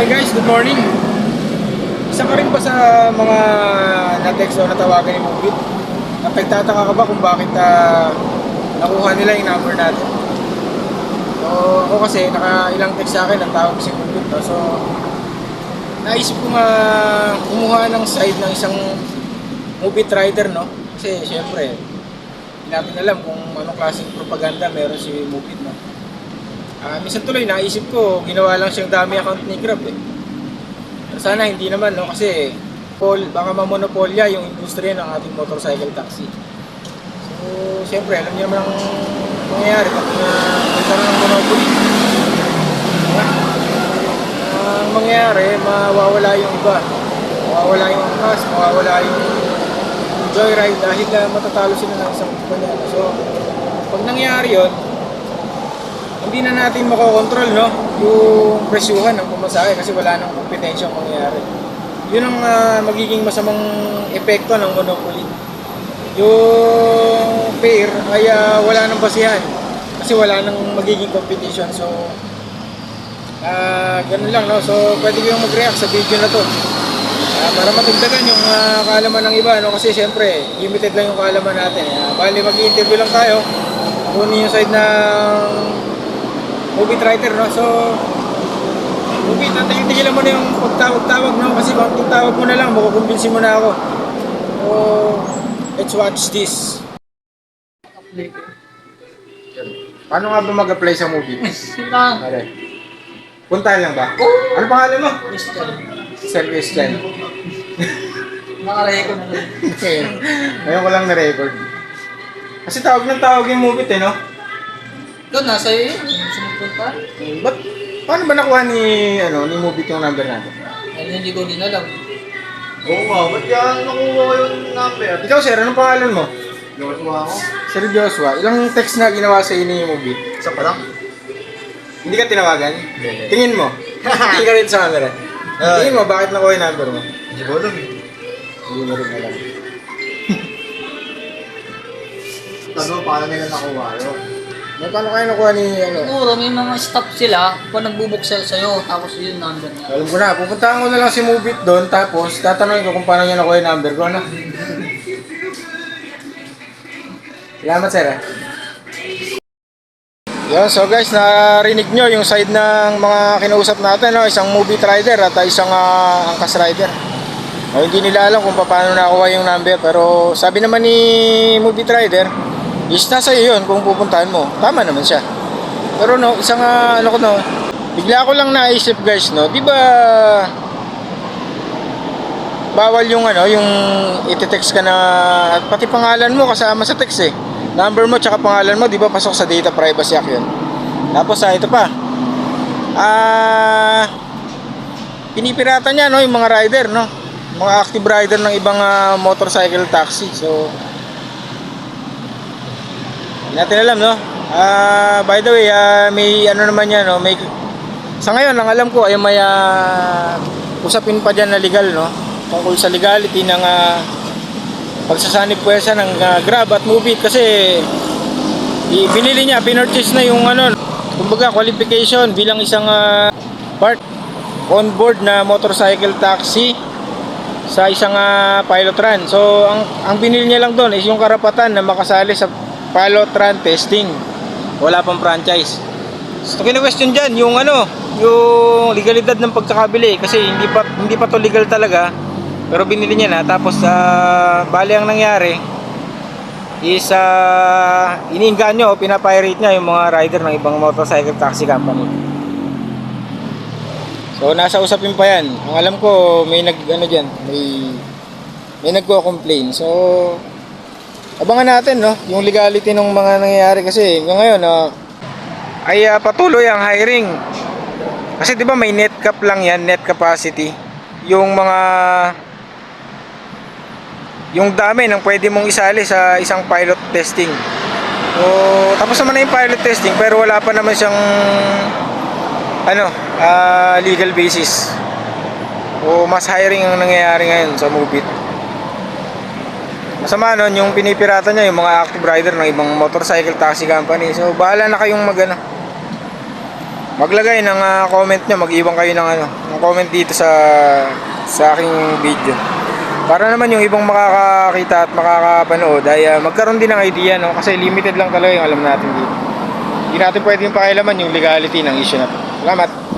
Okay guys, good morning. Isa ka rin ba sa mga na-text o natawagan ni Mubit? Napagtataka ka ba kung bakit ah, nakuha nila yung number natin? So, ako kasi, naka ilang text sa akin ang tawag si Mubit. No? So, naisip ko nga kumuha ng side ng isang Mubit rider, no? Kasi, syempre, hindi natin alam kung anong klaseng propaganda meron si Mubit, no? Ah, minsan tuloy naisip ko, ginawa lang siyang dami account ni Grab eh. Pero sana hindi naman no kasi pol, baka mamonopolya yung industriya ng ating motorcycle taxi. So, siyempre, alam niyo naman ang mangyayari pag uh, nagkaroon ng monopoly. Ang mangyayari, mawawala yung iba. Mawawala yung angkas, mawawala yung joyride dahil uh, matatalo sila ng isang kumpanya. So, pag nangyari yon hindi na natin makokontrol no yung presyuhan ng pumasahe kasi wala nang kompetensya ang mangyayari. Yun ang ah, magiging masamang epekto ng monopoly. Yung pair ay ah, wala nang basihan kasi wala nang magiging competition. So ah ganun lang no. So pwede kayong mag-react sa video na to. Ah, para matagdagan yung ah, kaalaman ng iba no kasi syempre limited lang yung kaalaman natin. Uh, bali mag-interview lang tayo. Kunin yung side ng movie writer, no? So, movie, tatagil-tigilan mo na yung pagtawag-tawag, no? Kasi kung tawag mo na lang, makukumbinsi mo na ako. So, let's watch this. Paano nga ba mag-apply sa movie? Sila. Pare. Puntahan lang ba? Ano pangalan mo? Mr. Sir Christian. Nakareco na lang. Ngayon ko lang na-record. Kasi tawag ng tawag yung movie, eh, no? Doon, nasa iyo yun. Yung sumupunta. Ba't, paano ba nakuha ni, ano, ni movie yung number natin? Ayun, hindi ko din alam. Oo nga, ba't yan nakuha ko yung number? Ikaw, sir, anong pangalan mo? Joshua ako. Sir Joshua, ilang text na ginawa sa ni movie? Isa pa lang? Hindi ka tinawagan? Hindi. Tingin mo. Tingin ka rin sa camera. Tingin mo, bakit nakuha yung number mo? Hindi ko alam eh. Hindi mo rin alam. Tanong, paano nila nakuha yun? May paano kaya nakuha ni, ano? Siguro, may mga staff sila pa nagbubuksa sa'yo. Tapos yun number niya. Alam ko na, pupuntahan ko na lang si Movit doon, tapos tatanungin ko kung paano niya nakuha yung number ko, ano? Salamat, sir. ah. Yun, so guys, narinig nyo yung side ng mga kinausap natin, no? isang movie rider at isang uh, angkas rider. No, hindi nila alam kung paano nakuha yung number, pero sabi naman ni movie rider, is nasa iyo yun kung pupuntahan mo. Tama naman siya. Pero no, isang ah, ano ko no, bigla ko lang naisip guys, no, di ba bawal yung ano, yung iti-text ka na at pati pangalan mo kasama sa text eh. Number mo tsaka pangalan mo, di ba pasok sa data privacy act yun. Tapos ah, ito pa. Ah pinipirata niya no yung mga rider no. Mga active rider ng ibang ah, motorcycle taxi. So natin alam no. Ah by the way, ah, may ano naman yan no, may sa ngayon ang alam ko ay may ah, usapin pa diyan na legal no tungkol sa legality ng ah, pagsasanib puwersa ng ah, Grab at Movit kasi binili niya, pinurchase na yung ano, kumbaga qualification bilang isang ah, part on board na motorcycle taxi sa isang ah, pilot run. So ang ang binili niya lang doon is yung karapatan na makasali sa pilot run testing. Wala pang franchise. So kina-question diyan yung ano, yung legalidad ng pagkakabili kasi hindi pa hindi pa to legal talaga. Pero binili niya na tapos ah bali ang nangyari is uh, iniinganyo o pinapirate niya yung mga rider ng ibang motorcycle taxi company. So nasa usapin pa yan. Ang alam ko may nag ano diyan, may may nagko-complain. So abangan natin no yung legality ng mga nangyayari kasi ngayon ah, ay ah, patuloy ang hiring. Kasi 'di ba may net cap lang 'yan, net capacity. Yung mga yung dami ng pwede mong isali sa isang pilot testing. So, tapos naman na yung pilot testing pero wala pa naman siyang ano, ah, legal basis. O mas hiring ang nangyayari ngayon sa Movit. Masama nun, yung pinipirata niya yung mga active rider ng ibang motorcycle taxi company. So, bahala na kayong mag ano. maglagay ng ah, comment nyo, mag-iwan kayo ng ano, ng comment dito sa sa aking video. Para naman yung ibang makakakita at makakapanood ay ah, magkaroon din ng idea no kasi limited lang talaga yung alam natin dito. Hindi natin pwedeng pakialaman yung legality ng issue na to. Salamat.